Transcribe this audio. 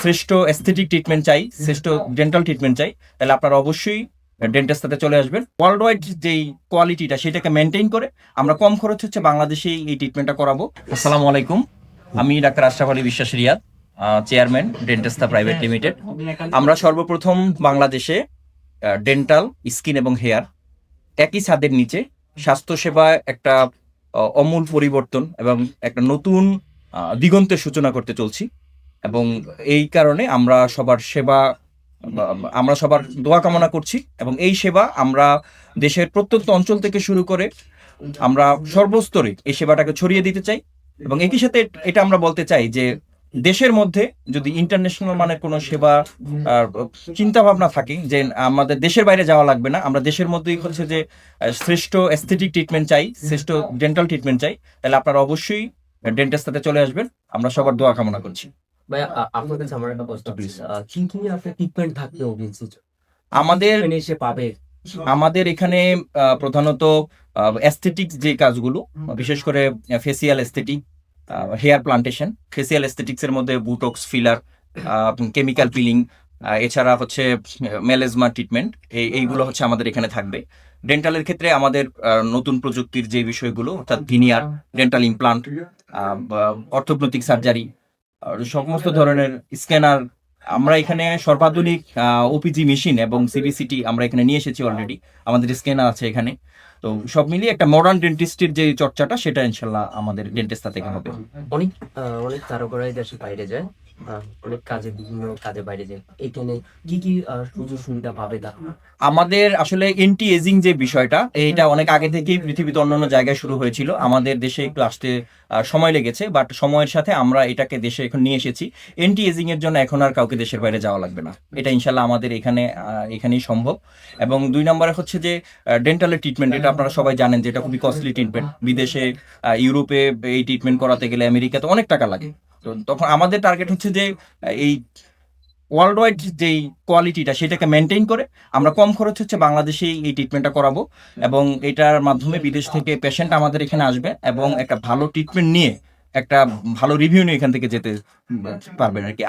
শ্রেষ্ঠ aesthetic treatment চাই, শ্রেষ্ঠ ডেন্টাল ট্রিটমেন্ট চাই, তাহলে আপনারা অবশ্যই ডেন্টের সাথে চলে আসবেন। ওয়ার্ল্ড ওয়াইড যেই কোয়ালিটিটা সেটাকে মেনটেন করে আমরা কম খরচ হচ্ছে বাংলাদেশেই এই ট্রিটমেন্টটা করাবো। আসসালামু আলাইকুম, আমি doctor Ashraf Ali Biswas Riyad chairman Dentesta private limited আমরা সর্বপ্রথম বাংলাদেশে ডেন্টাল স্কিন এবং হেয়ার একই ছাদের নিচে স্বাস্থ্যসেবা একটা অমূল পরিবর্তন এবং একটা নতুন দিগন্তের সূচনা করতে চলছি। এবং এই কারণে আমরা সবার সেবা আমরা সবার দোয়া কামনা করছি এবং এই সেবা আমরা দেশের প্রত্যন্ত অঞ্চল থেকে শুরু করে আমরা সর্বস্তরে এই সেবাটাকে ছড়িয়ে দিতে চাই এবং একই সাথে এটা আমরা বলতে চাই যে দেশের মধ্যে যদি ইন্টারন্যাশনাল মানের কোনো সেবা চিন্তা ভাবনা থাকে যে আমাদের দেশের বাইরে যাওয়া লাগবে না, আমরা দেশের মধ্যেই হচ্ছে যে শ্রেষ্ঠ এস্থেটিক ট্রিটমেন্ট চাই, শ্রেষ্ঠ ডেন্টাল ট্রিটমেন্ট চাই, তাহলে আপনারা অবশ্যই ডেন্টের সাথে চলে আসবেন। আমরা সবার দোয়া কামনা করছি। ভাইয়া আপনার কাছে আমার একটা প্রশ্ন কি কি আপনার ট্রিটমেন্ট থাকবে অডিয়েন্সের আমাদের এখানে এসে পাবে। আমাদের এখানে প্রধানত অ্যাস্থেটিক যে কাজগুলো বিশেষ করে facial aesthetic hair plantation facial aesthetics এর মধ্যে বুটক্স ফিলার কেমিক্যাল পিলিং এছাড়া হচ্ছে মেলেজমা ট্রিটমেন্ট এই এইগুলো হচ্ছে আমাদের এখানে থাকবে। ডেন্টালের ক্ষেত্রে আমাদের নতুন প্রযুক্তির যে বিষয়গুলো অর্থাৎ veneer dental implant orthognathic surgery সমস্ত ধরনের স্ক্যানার আমরা এখানে সর্বাধুনিক ওপিজি মেশিন এবং সিবিসিটি আমরা এখানে নিয়ে এসেছি অলরেডি আমাদের স্ক্যানার আছে এখানে। তো সব মিলিয়ে একটা মডার্ন ডেন্টিস্টের যে চর্চাটা সেটা ইনশাল্লাহ আমাদের ডেন্টিস্টা থেকে হবে। অনেক অনেক তারকারাই দেশের বাইরে যায় অনেক কাজে বিভিন্ন কাজে বাইরে যায়। এখানে কি কি সুযোগ সুবিধা পাবে না আমাদের আসলে এন্টি এজিং যে বিষয়টা এটা অনেক আগে থেকেই পৃথিবীতে অন্যান্য জায়গায় শুরু হয়েছিল। আমাদের দেশে একটু আসতে সময় লেগেছে বাট সময়ের সাথে আমরা এটাকে দেশে এখন নিয়ে এসেছি। এন্টি এজিং এর জন্য এখন আর কাউকে দেশের বাইরে যাওয়া লাগবে না। এটা ইনশাল্লাহ আমাদের এখানে এখানেই সম্ভব। এবং দুই নম্বরে হচ্ছে যে ডেন্টালের ট্রিটমেন্ট এটা আপনারা সবাই জানেন যে এটা খুবই কস্টলি ট্রিটমেন্ট বিদেশে ইউরোপে এই ট্রিটমেন্ট করাতে গেলে আমেরিকাতে অনেক টাকা লাগে। তো তখন আমাদের টার্গেট হচ্ছে যে এই ওয়ার্ল্ড ওয়াইড যেই কোয়ালিটিটা সেটাকে মেনটেন করে আমরা কম খরচ হচ্ছে বাংলাদেশেই এই ট্রিটমেন্টটা করাবো। এবং এটার মাধ্যমে বিদেশ থেকে পেশেন্ট আমাদের এখানে আসবে এবং একটা ভালো ট্রিটমেন্ট নিয়ে একটা ভালো রিভিউ নিয়ে এখান থেকে যেতে পারবেন আর কি।